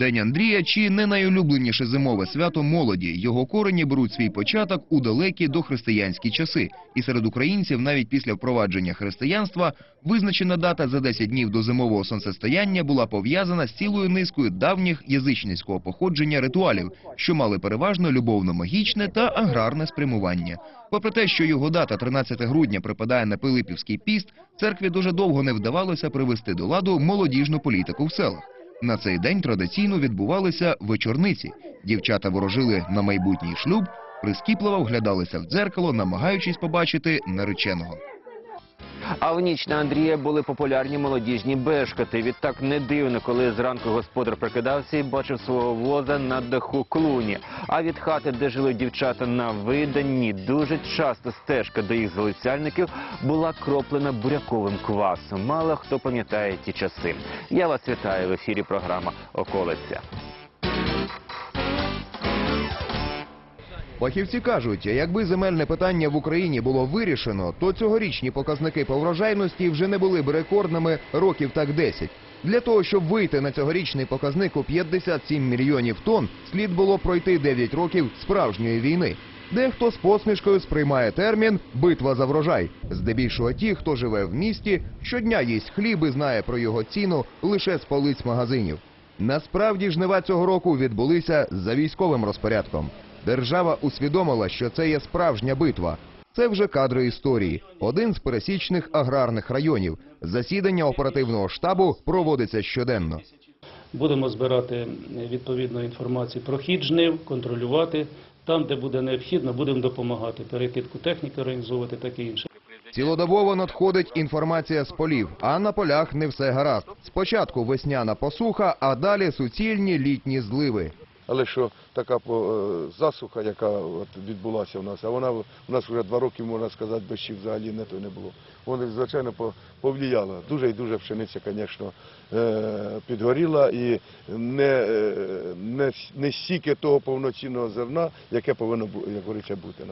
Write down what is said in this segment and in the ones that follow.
День Андрія чи не найулюбленіше зимове свято молоді. Його корені беруть свій початок у далекі дохристиянські часи. І серед українців навіть після впровадження християнства визначена дата за 10 днів до зимового сонцестояння була пов'язана з цілою низкою давніх язичницького походження ритуалів, що мали переважно любовно-магічне та аграрне спрямування. Попри те, що його дата 13 грудня припадає на Пилипівський піст, церкві дуже довго не вдавалося привести до ладу молодіжну політику в селах. На цей день традиційно відбувалися вечорниці. Дівчата ворожили на майбутній шлюб, прискіпливо вглядалися в дзеркало, намагаючись побачити нареченого. А в ніч на Андрія були популярні молодіжні бешкати. Відтак не дивно, коли зранку господар прокидався і бачив свого воза на даху клуні. А від хати, де жили дівчата на виданні, дуже часто стежка до їх залицяльників була кроплена буряковим квасом. Мало хто пам'ятає ті часи. Я вас вітаю в ефірі програма Околиця. Фахівці кажуть, якби земельне питання в Україні було вирішено, то цьогорічні показники по врожайності вже не були б рекордними років так 10. Для того, щоб вийти на цьогорічний показник у 57 мільйонів тонн, слід було пройти 9 років справжньої війни. Дехто з посмішкою сприймає термін «битва за врожай». Здебільшого ті, хто живе в місті, щодня їсть хліб і знає про його ціну лише з полиць магазинів. Насправді жнива цього року відбулися за військовим розпорядком. Держава усвідомила, що це є справжня битва. Це вже кадри історії. Один з пересічних аграрних районів. Засідання оперативного штабу проводиться щоденно. Будемо збирати е, відповідну інформацію про хід жнив, контролювати. Там, де буде необхідно, будемо допомагати. Перекидку техніки організовувати, таке інше. Цілодобово надходить інформація з полів, а на полях не все гаразд. Спочатку весняна посуха, а далі суцільні літні зливи. Але що така е, засуха, яка от відбулася в нас, а вона у нас вже два роки, можна сказати, дощів взагалі не то не було. Вона, звичайно, по- Дуже і дуже пшениця, звісно, е, підгоріла і не, е, не, не стільки того повноцінного зерна, яке повинно як говориться, бути.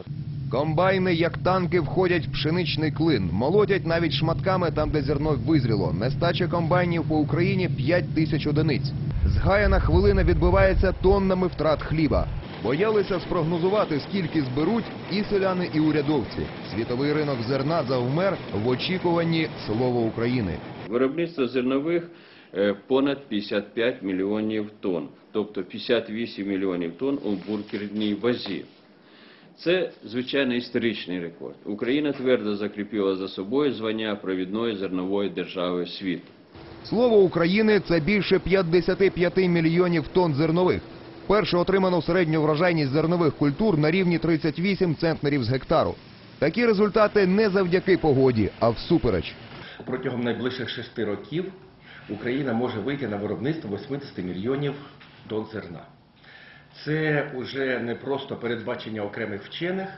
Комбайни, як танки, входять в пшеничний клин. Молотять навіть шматками там, де зерно визріло. Нестача комбайнів по Україні 5 тисяч одиниць. Згаяна хвилина відбивається тоннами втрат хліба. Боялися спрогнозувати, скільки зберуть і селяни, і урядовці. Світовий ринок зерна завмер в очікуванні слова України. Виробництво зернових е, понад 55 мільйонів тонн, тобто 58 мільйонів тонн у буркерній вазі. Це, звичайно, історичний рекорд. Україна твердо закріпила за собою звання провідної зернової держави світу. Слово України це більше 55 мільйонів тонн зернових. Перше отримано середню врожайність зернових культур на рівні 38 центнерів з гектару. Такі результати не завдяки погоді, а всупереч. Протягом найближчих шести років Україна може вийти на виробництво 80 мільйонів тонн зерна. Це вже не просто передбачення окремих вчених,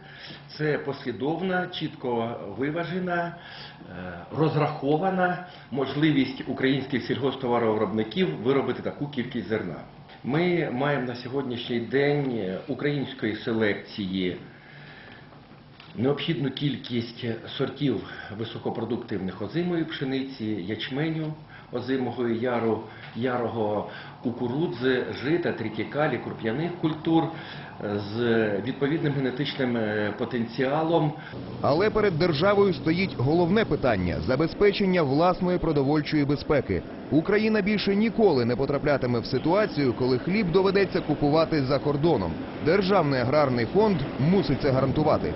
це послідовна, чітко виважена, е, розрахована можливість українських сільгосптоваровиробників виробити таку кількість зерна. Ми маємо на сьогоднішній день української селекції необхідну кількість сортів високопродуктивних озимої пшениці, ячменю, озимого яру, ярого кукурудзи, жита, трітікалі, круп'яних культур е, з відповідним генетичним е, потенціалом. Але перед державою стоїть головне питання забезпечення власної продовольчої безпеки. Україна більше ніколи не потраплятиме в ситуацію, коли хліб доведеться купувати за кордоном. Державний аграрний фонд мусить це гарантувати.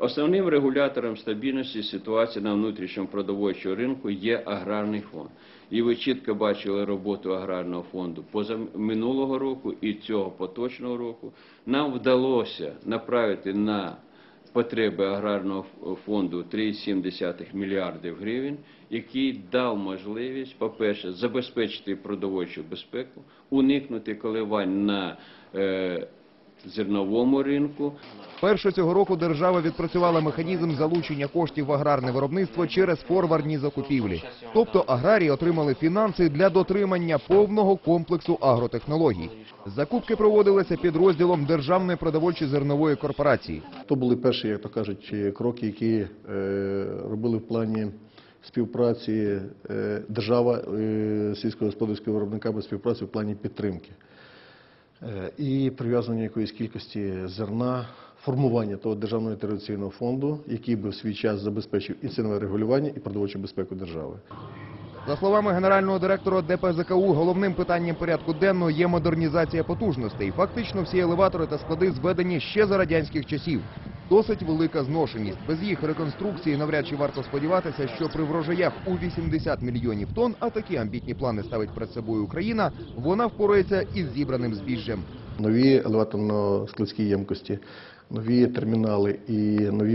Основним регулятором стабільності ситуації на внутрішньому продовольчому ринку є аграрний фонд. І ви чітко бачили роботу аграрного фонду поза минулого року і цього поточного року. Нам вдалося направити на потреби аграрного фонду 3,7 мільярдів гривень, який дав можливість, по-перше, забезпечити продовольчу безпеку, уникнути коливань на е, зерновому ринку, Перше цього року держава відпрацювала механізм залучення коштів в аграрне виробництво через форвардні закупівлі. Тобто аграрії отримали фінанси для дотримання повного комплексу агротехнологій. Закупки проводилися під розділом Державної продовольчої зернової корпорації. То були перші, як то кажуть, кроки, які е, робили в плані співпраці е, держава е, сільськогосподарського виробника без співпраці в плані підтримки. Е, і прив'язування якоїсь кількості зерна, формування того державного інтервенційного фонду, який би в свій час забезпечив і цінове регулювання, і продовольчу безпеку держави. За словами генерального директора ДПЗКУ, головним питанням порядку денного є модернізація потужностей. Фактично всі елеватори та склади зведені ще за радянських часів. Досить велика зношеність. Без їх реконструкції навряд чи варто сподіватися, що при врожаях у 80 мільйонів тонн, а такі амбітні плани ставить перед собою Україна, вона впорається із зібраним збіжжям. Нові елеваторно-складські ємкості, нові термінали і нові